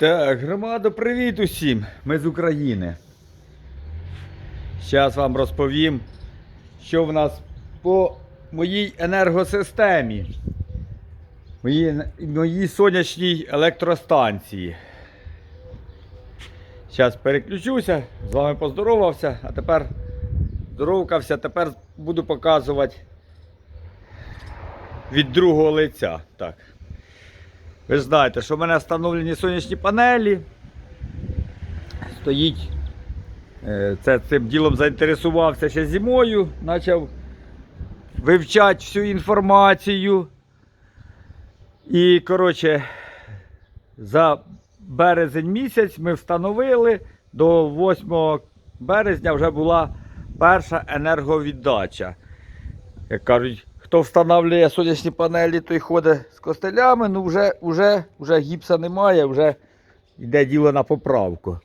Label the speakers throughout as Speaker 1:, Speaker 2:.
Speaker 1: Так, громадо, привіт усім! Ми з України. Зараз вам розповім, що в нас по моїй енергосистемі, моїй, моїй сонячній електростанції. Зараз переключуся, з вами поздоровався, а тепер здоровкався, тепер буду показувати від другого лиця. Так. Ви знаєте, що в мене встановлені сонячні панелі. Стоїть. е, Це цим ділом заінтересувався ще зимою, почав вивчати всю інформацію. І, коротше, за березень місяць ми встановили, до 8 березня вже була перша енерговіддача. Як кажуть, хто встановлює сонячні панелі, той ходить з костелями, ну вже, вже, вже гіпса немає, вже йде діло на поправку.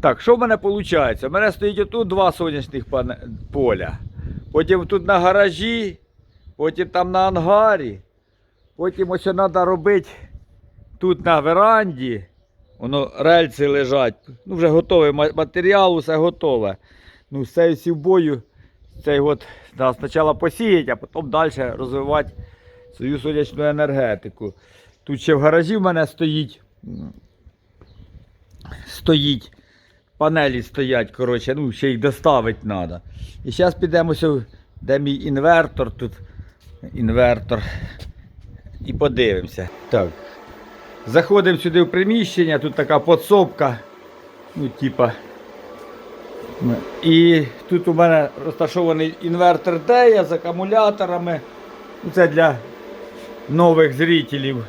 Speaker 1: Так, що в мене виходить? У мене стоїть отут два сонячних поля. Потім тут на гаражі, потім там на ангарі. Потім ось треба робити тут на веранді. Воно рельси лежать. Ну, вже готовий матеріал, усе готове. Ну, з цією сівбою цей от да, спочатку посіяти, а потім далі розвивати свою сонячну енергетику. Тут ще в гаражі в мене стоїть. Стоїть. Панелі стоять, коротше, ну, ще їх доставити треба. І зараз підемо, сю- де мій інвертор тут. Інвертор. І подивимося. Так. Заходимо сюди в приміщення, тут така подсобка. Ну, типа. І тут у мене розташований інвертор Дея з акумуляторами. Ну, Це для нових зрителів.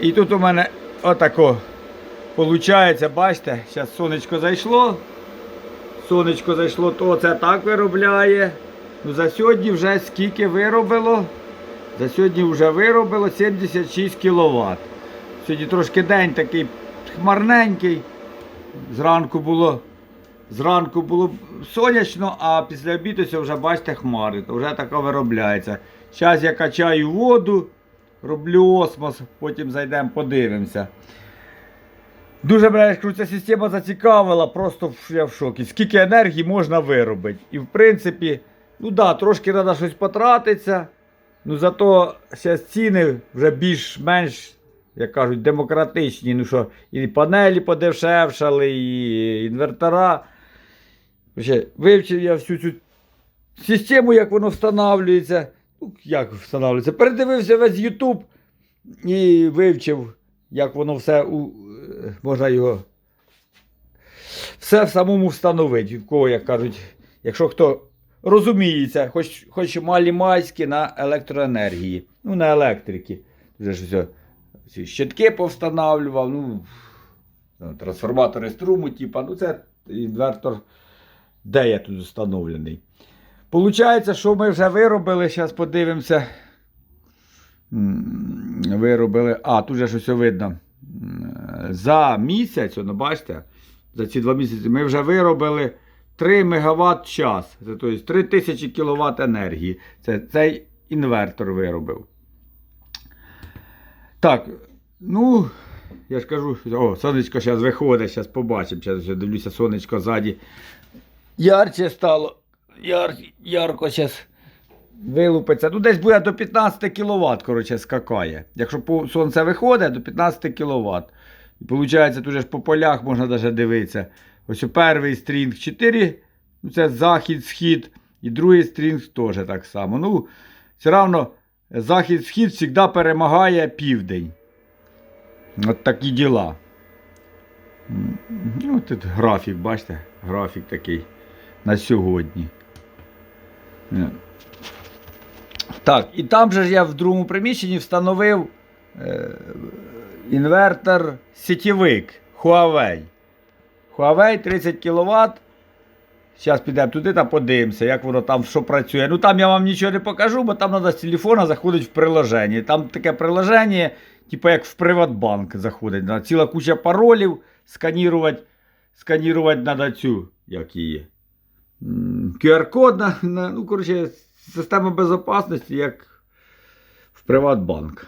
Speaker 1: І тут у мене отако виходить, бачите, зараз сонечко зайшло. Сонечко зайшло, то це так виробляє. Ну, за сьогодні вже скільки виробило? За сьогодні вже виробило 76 кВт. Сьогодні трошки день такий хмарненький. Зранку було Зранку було сонячно, а після обіду це вже бачите хмари, то вже така виробляється. Зараз я качаю воду, роблю осмос, потім зайдемо, подивимося. Дуже мене ця система зацікавила, просто я в шокі. Скільки енергії можна виробити. І в принципі, ну да, трошки треба щось потратитися. Ну зато ціни вже більш-менш, як кажуть, демократичні. Ну що, і панелі подешевшали, і інвертора. Ще вивчив я всю цю систему, як воно встановлюється. Ну, як встановлюється? Передивився весь YouTube і вивчив, як воно все у, можна його все в самому встановити. Кого, як кажуть, якщо хто розуміється, хоч, хоч малі майські на електроенергії, ну на електрики. Вже ж все. Ці щитки повстановлював, ну, трансформатори струму, типа, ну це інвертор, де я тут встановлений. Получається, що ми вже виробили, зараз подивимося. Виробили. А, тут же щось видно. За місяць, ну бачите, за ці два місяці ми вже виробили 3 МВт час. Це тобто 3000 кВт енергії. Це цей інвертор виробив. Так, ну, я ж кажу, о, сонечко зараз виходить, зараз побачимо. Зараз дивлюся, сонечко ззаді. Ярче стало. Яр, ярко зараз вилупиться. Ну, десь буде до 15 кВт, коротше, скакає. Якщо сонце виходить, до 15 кВт. І виходить, тут же по полях можна навіть дивитися. Ось перший стрінг 4, ну це захід-схід, і другий стрінг теж так само. Ну, все одно захід-схід завжди перемагає південь. От такі діла. М, Ну, тут графік, бачите, графік такий на сьогодні. Е. Так, і там же ж я в другому приміщенні встановив е, інвертор сітєвик Huawei. Huawei 30 кВт. Зараз підемо туди та подивимося, як воно там що працює. Ну там я вам нічого не покажу, бо там треба з телефона заходити в приложення. Там таке приложення, типу як в Приватбанк заходить. Ціла куча паролів, сканірувати, сканірувати треба цю, як її. QR-код на, на ну, коротше, система безпечності, як в Приватбанк.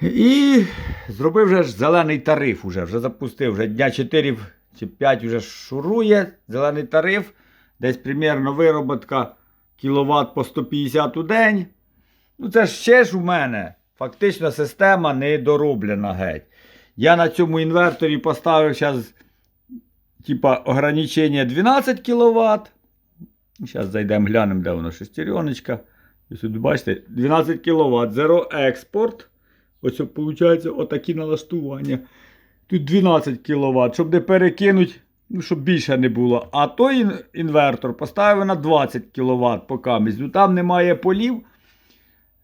Speaker 1: І зробив вже ж зелений тариф уже, вже запустив, вже дня 4 чи 5 вже шурує зелений тариф. Десь примірно вироботка кіловат по 150 у день. Ну це ще ж у мене фактично система не дороблена геть. Я на цьому інверторі поставив зараз типа ограничення 12 кВт. Зараз зайдемо, глянемо, де воно шестереночка. І сюди бачите, 12 кВт, Zero Export. Ось виходить отакі налаштування. Тут 12 кВт, щоб не перекинути, ну, щоб більше не було. А той ін- інвертор поставив на 20 кВт по камізь. Ну там немає полів.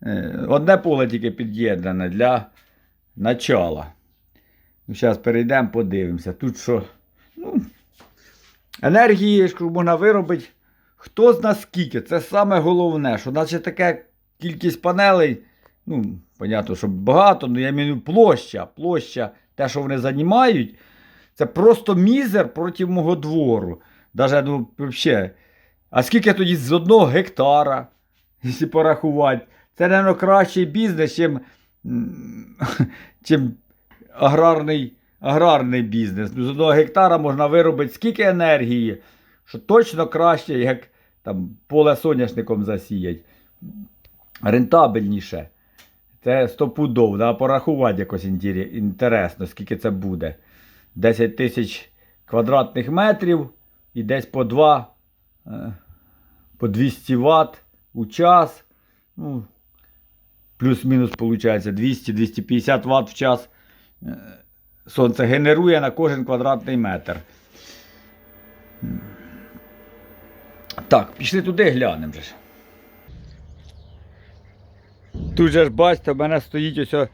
Speaker 1: Е, Одне поле тільки під'єднане для начала. Ну, зараз перейдемо, подивимося. Тут що? Ну, енергії ж можна виробити. Хто зна скільки? Це саме головне, що наче така кількість панелей, ну, понятно, що багато, але я маю площа, площа, те, що вони займають, це просто мізер проти мого двору. Даже, ну, взагалі. А скільки тоді з одного гектара, якщо порахувати, це, мабуть, кращий бізнес, чим, чим аграрний, аграрний бізнес. З одного гектара можна виробити скільки енергії, що точно краще, як там, поле соняшником засіять. Рентабельніше. Це стопудов, да? порахувати якось інтересно, скільки це буде. 10 тисяч квадратних метрів і десь по 2, е, по 200 Вт у час. Ну, плюс-мінус виходить 200-250 Вт в час. Сонце генерує на кожен квадратний метр. Так, пішли туди глянемо ж. Тут же ж бачите, в мене стоїть ось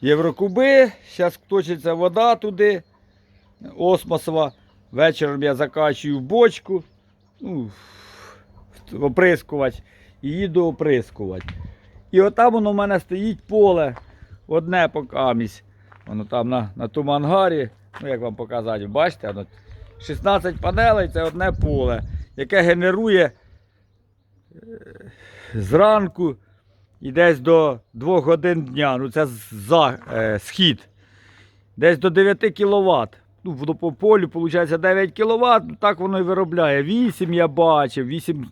Speaker 1: єврокуби. Зараз точиться вода туди. Осмосова. Вечором я закачую в бочку. Ну, оприскувач. І їду оприскувати. І отам воно в мене стоїть поле. Одне покамість. Воно там на, на тому ангарі. Ну, як вам показати, бачите, воно 16 панелей це одне поле, яке генерує е, зранку і десь до 2 годин дня. Ну це за, е, схід. Десь до 9 кВт. Ну, по полю, виходить, 9 кВт, ну так воно і виробляє. 8 я бачив, 8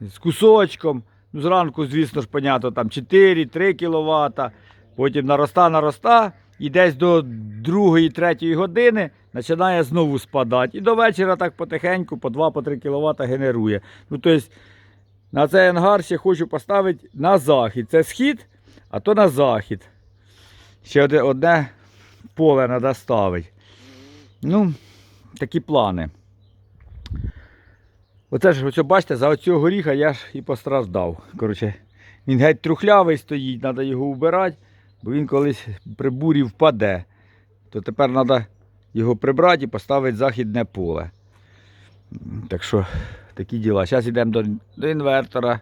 Speaker 1: з кусочком. Ну, зранку, звісно ж, понятно, там 4-3 кВт. Потім нароста, нароста. І десь до 2-3 години починає знову спадати. І до вечора так потихеньку по 2-3 кВт генерує. Ну, тобто, на цей ангар ще хочу поставити на захід. Це схід, а то на захід. Ще одне, поле треба ставити. Ну, такі плани. Оце ж, ось, бачите, за оцього горіха я ж і постраждав. Коротше, він геть трухлявий стоїть, треба його вбирати, бо він колись при бурі впаде. То тепер треба його прибрати і поставити західне поле. Так що такі діла. Зараз йдемо до, до інвертора.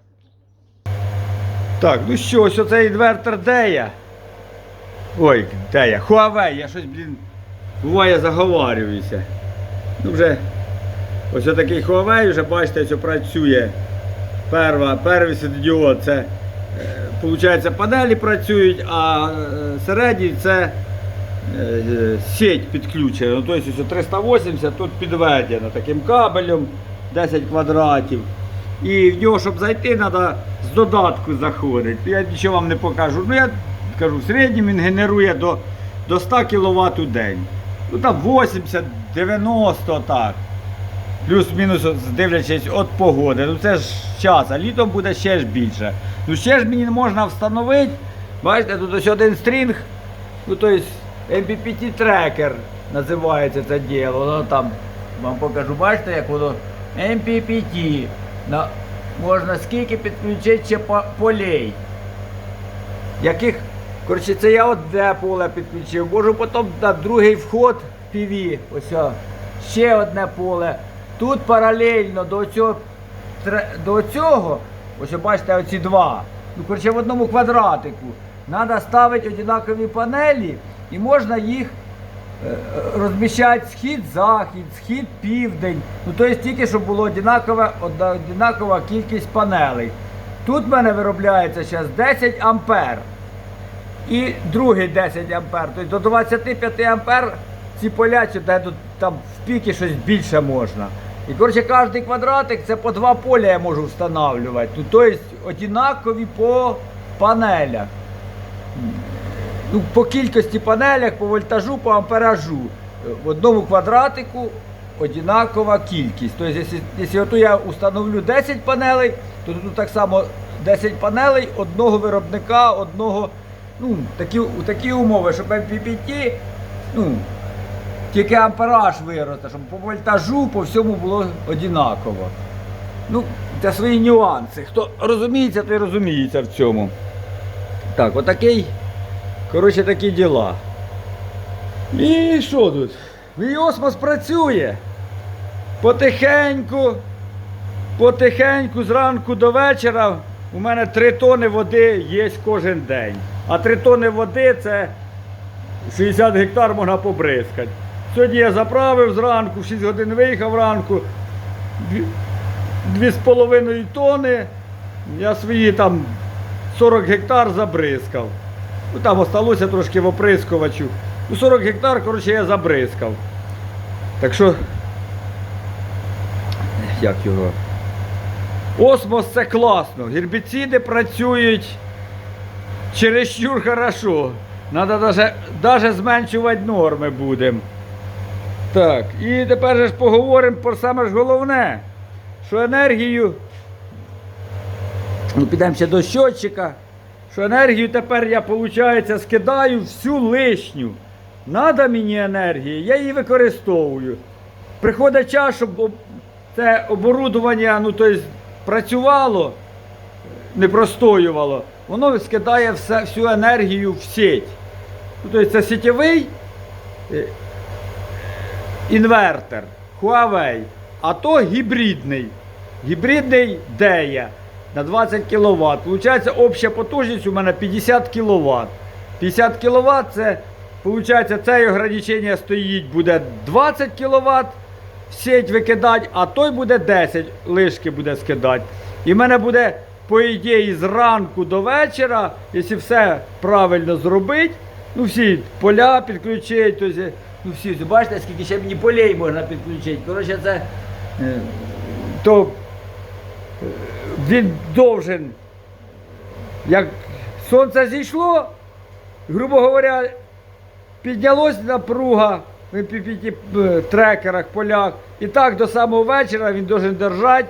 Speaker 1: Так, ну що, ось оцей інвертор де я? Ой, де я? Huawei, я щось, блін, буває заговарююся. Ну вже ось такий Huawei, вже бачите, що працює. Перва, перший світлодіод, це виходить, панелі працюють, а е, середній це е, сеть підключена. Ну, тобто 380 тут підведено таким кабелем 10 квадратів. І в нього, щоб зайти, треба з додатку заходити. Я нічого вам не покажу. Ну я кажу, в середньому він генерує до, до 100 кВт у день. Ну там 80, 90 так. Плюс-мінус дивлячись від погоди. Ну це ж час, а літом буде ще ж більше. Ну ще ж мені не можна встановити. Бачите, тут ось один стрінг. Ну тобто MPPT трекер називається це діло. Воно там вам покажу, бачите, як воно MPPT. На, можна скільки підключити ще по- полей. Яких, коротше, це я одне поле підключив. Можу потім на другий вход PV. Ось ще одне поле. Тут паралельно до цього, до цього, ось бачите, оці два. Ну, коротше, в одному квадратику. Треба ставити однакові панелі і можна їх е, розміщати схід-захід, схід-південь. Ну, тобто тільки, щоб було однакова, однакова кількість панелей. Тут в мене виробляється зараз 10 ампер. і другий 10 ампер. Тобто до 25 ампер ці поля, тут там в піки щось більше можна. І коротше, кожен квадратик це по два поля я можу встановлювати. Ну, тобто однакові по панелях. Ну, по кількості панелях, по вольтажу, по амперажу. В одному квадратику однакова кількість. Тобто, якщо, я установлю 10 панелей, то тут так само 10 панелей одного виробника, одного, ну, такі, такі умови, щоб MPPT, ну, тільки ампераж виросте, щоб по вольтажу, по всьому було однаково. Ну, це свої нюанси. Хто розуміється, той розуміється в цьому. Так, отакий. Коротше, такі діла. І що тут? Мій осмос працює. Потихеньку, потихеньку, зранку до вечора у мене 3 тони води є кожен день. А 3 тони води це 60 гектар можна побризкати. Сьогодні я заправив зранку, 6 годин виїхав ранку. Дві- Дві з половиною тони. Я свої там 40 гектар забризкав. Ну там осталося трошки в оприскувачу. Ну 40 гектар, коротше, я забризкав. Так що. Як його? Осмос це класно. Гербіциди працюють чересчур хорошо. Даже, даже зменшувати норми будемо. Так, і тепер ж поговоримо про саме ж головне, що енергію. Ну, підемо ще до щотчика. Що енергію тепер я, виходить, скидаю всю лишню. Надо мені енергії, я її використовую. Приходить час, щоб це оборудування ну, тобто, працювало, не простоювало, воно скидає все, всю енергію в сеть. Ну, тобто це сетєвий е, інвертор Huawei, а то гібридний. Гібридний DEA на 20 кВт. Получається, обща потужність у мене 50 кВт. 50 кВт це, виходить, це ограничення стоїть, буде 20 кВт в сеть викидати, а той буде 10 лишки буде скидати. І в мене буде, по ідеї, зранку до вечора, якщо все правильно зробити, ну всі поля підключити, ну всі, бачите, скільки ще мені полей можна підключити. Коротше, це е, то е, він должен, як сонце зійшло, грубо говоря, піднялась напруга в е, трекерах, полях. І так до самого вечора він должен держати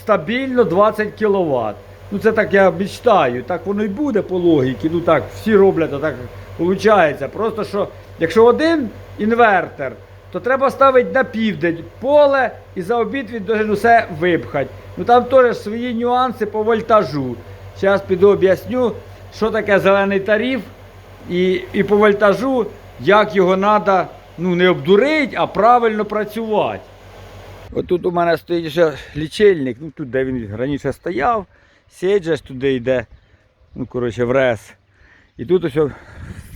Speaker 1: стабільно 20 кВт. Ну це так я мечтаю, так воно і буде по логіці. Ну так, всі роблять, а так виходить. Просто що, якщо один інвертор, то треба ставити на південь поле і за обід він усе випхати. Ну там теж свої нюанси по вольтажу. Зараз піду об'ясню, що таке зелений тариф і, і по вольтажу, як його треба ну, не обдурити, а правильно працювати. Отут у мене стоїть ще лічильник, ну тут де він раніше стояв, ж туди йде, ну коротше в рез. І тут ось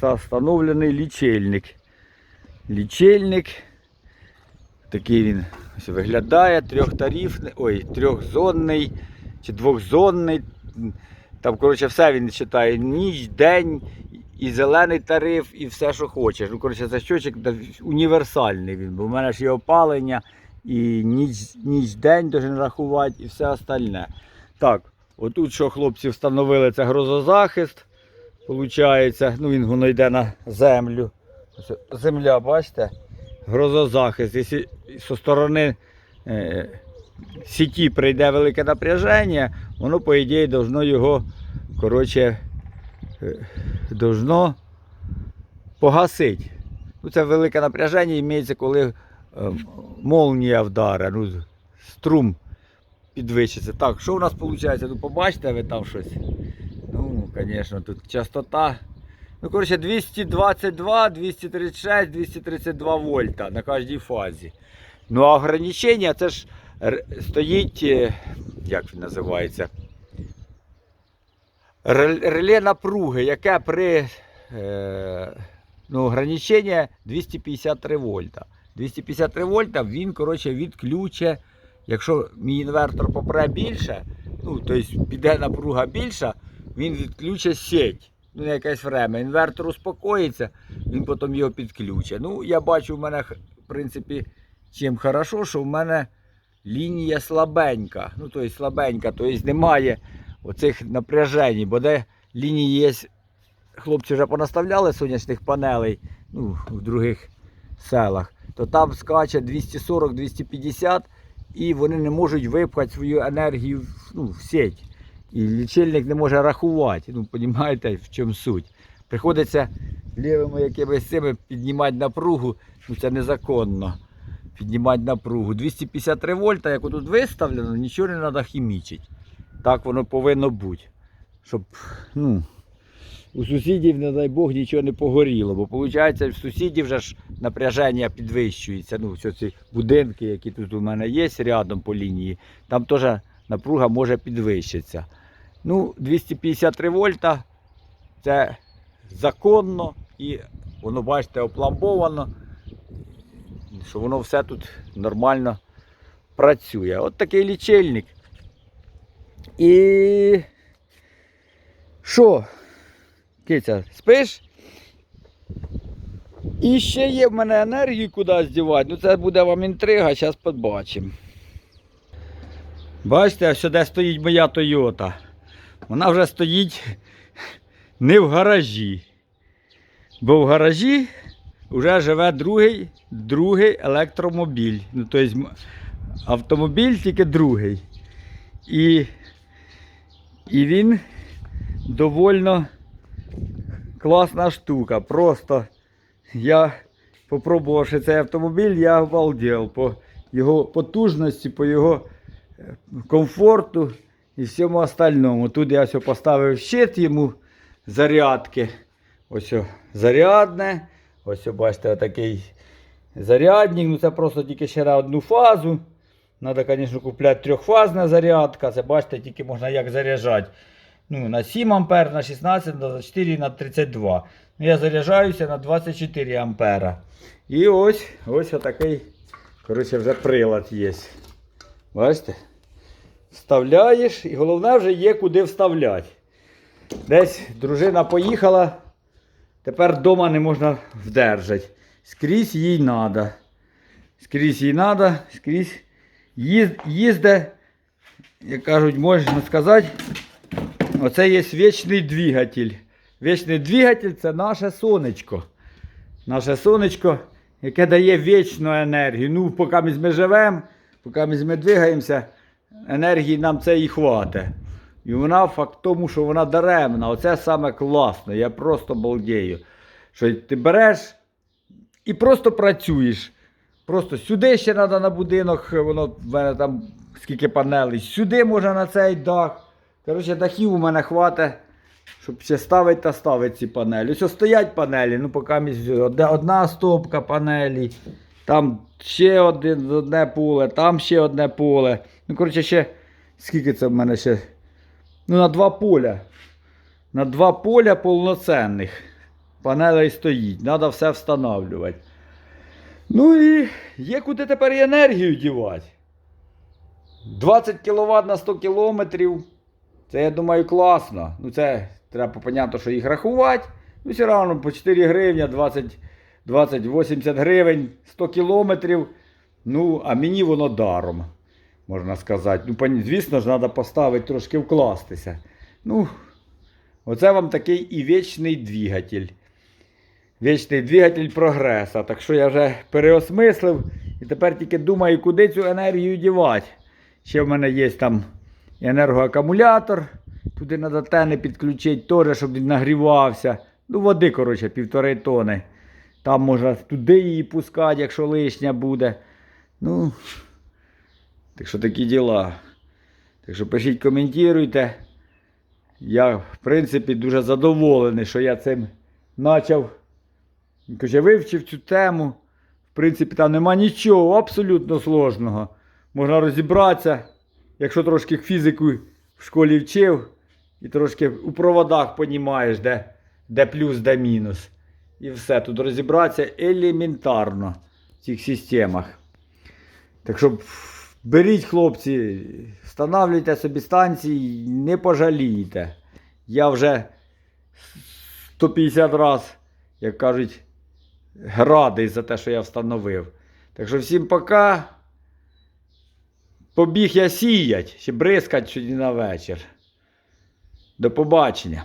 Speaker 1: встановлений лічильник. Лічильник. Такий він ось виглядає, трьохтарифний, ой, трьохзонний чи двохзонний. Там, коротше, все він читає. Ніч, день, і зелений тариф, і все, що хочеш. Ну, коротше, це щочик універсальний він, бо в мене ж є опалення, і ніч, ніч день должен рахувати, і все остальне. Так, отут, що хлопці встановили, це грозозахист. Получається, ну він воно йде на землю. Земля, бачите? Грозозахист. Якщо зі сторони е, сіті прийде велике напряження, воно, по ідеї, должно його, коротше, е, должно погасити. Ну, це велике напряження імеється, коли е, молнія вдаре, ну, струм підвищиться. Так, що у нас виходить? Ну, побачите ви там щось? Ну, звісно, тут частота. Ну, коротше, 222, 236, 232 вольта на кожній фазі. Ну, а ограничення це ж стоїть, е, як він називається? Реле напруги, яке при е, ну, ограничення 253 вольта. 253 вольта він, коротше, відключе, якщо мій інвертор попре більше, ну, тобто піде напруга більша, він відключить сеть. Ну, на якесь время. Інвертор успокоїться, він потім його підключить. Ну, я бачу, в мене, в принципі, чим хорошо, що в мене лінія слабенька. Ну, тобто слабенька, тобто немає оцих напряжень, бо де лінії є, хлопці вже понаставляли сонячних панелей ну, в других селах, то там скаче 240-250 і вони не можуть випхати свою енергію ну, в сеть. І лічильник не може рахувати. Ну, розумієте, в чому суть. Приходиться лівими якимись цими піднімати напругу, ну це незаконно. Піднімати напругу. 253 вольта, як тут виставлено, нічого не треба хімічити. Так воно повинно бути. Щоб ну, у сусідів, не дай Бог, нічого не погоріло. Бо виходить, в сусідів вже ж напряження підвищується. Ну, все ці будинки, які тут у мене є рядом по лінії, там теж напруга може підвищитися. Ну, 253 вольта це законно і воно, бачите, опламбовано, що воно все тут нормально працює. От такий лічильник. І що? Киця, спиш? І ще є в мене енергію куди здівати. Ну це буде вам інтрига, зараз побачимо. Бачите, ось де стоїть моя Тойота. Вона вже стоїть не в гаражі. Бо в гаражі вже живе другий, другий електромобіль. Ну, тобто автомобіль тільки другий. І, і він довольно класна штука. Просто я попробувавши цей автомобіль, я обалдел по його потужності, по його е, комфорту і всьому остальному. Тут я все поставив щит йому зарядки. Ось зарядне. Ось бачите, отакий зарядник. Ну це просто тільки ще на одну фазу. Треба, звісно, купляти трьохфазна зарядка. Це бачите, тільки можна як заряджати. Ну, на 7 ампер, на 16, на 24, на 32. Ну, я заряджаюся на 24 ампера. І ось ось отакий, коротше, вже прилад є. Бачите? Вставляєш і головне вже є куди вставляти. Десь дружина поїхала, тепер вдома не можна вдержати. Скрізь їй треба. Скрізь їй треба, скрізь їзде, як кажуть, можна сказати, оце є вічний двигатель. Вічний двигатель це наше сонечко. Наше сонечко, яке дає вічну енергію. Ну, поки ми живемо, поки ми двигаємося, енергії нам це і хватить. І вона факт тому, що вона даремна. Оце саме класно. Я просто балдею. Що ти береш і просто працюєш. Просто сюди ще треба на будинок, воно в мене там скільки панелей, сюди можна на цей дах. Коротше, дахів у мене хватить, щоб ще ставити та ставити ці панелі. Ось стоять панелі, ну поки одна стопка панелі, там ще один, одне поле, там ще одне поле. Ну, коротше, ще скільки це в мене ще? Ну, на два поля. На два поля повноцінних панелей стоїть. Треба все встановлювати. Ну і є куди тепер і енергію дівати. 20 кВт на 100 км. Це, я думаю, класно. Ну, це треба понятно, що їх рахувати. Ну, все одно по 4 гривня, 20, 20 80 гривень, 100 кілометрів. Ну, а мені воно даром, можна сказати. Ну, звісно ж, треба поставити трошки вкластися. Ну, оце вам такий і вічний двигатель. Вічний двигатель прогреса. Так що я вже переосмислив і тепер тільки думаю, куди цю енергію дівати. Ще в мене є там енергоакумулятор. Туди треба тени підключити, теж, щоб він нагрівався. Ну, води, коротше, півтори тони. Там можна туди її пускати, якщо лишня буде. Ну, так що такі діла. Так що пишіть, коментуйте. Я, в принципі, дуже задоволений, що я цим почав. Каже, вивчив цю тему. В принципі, там нема нічого абсолютно сложного. Можна розібратися, якщо трошки фізику в школі вчив, і трошки у проводах понімаєш, де, де плюс, де мінус. І все. Тут розібратися елементарно в цих системах. Так що беріть, хлопці, встановлюйте собі станції, не пожалієте. Я вже 150 раз, як кажуть, радий за те, що я встановив. Так що всім пока. Побіг я сіять, ще бризкать сьогодні на вечір. До побачення.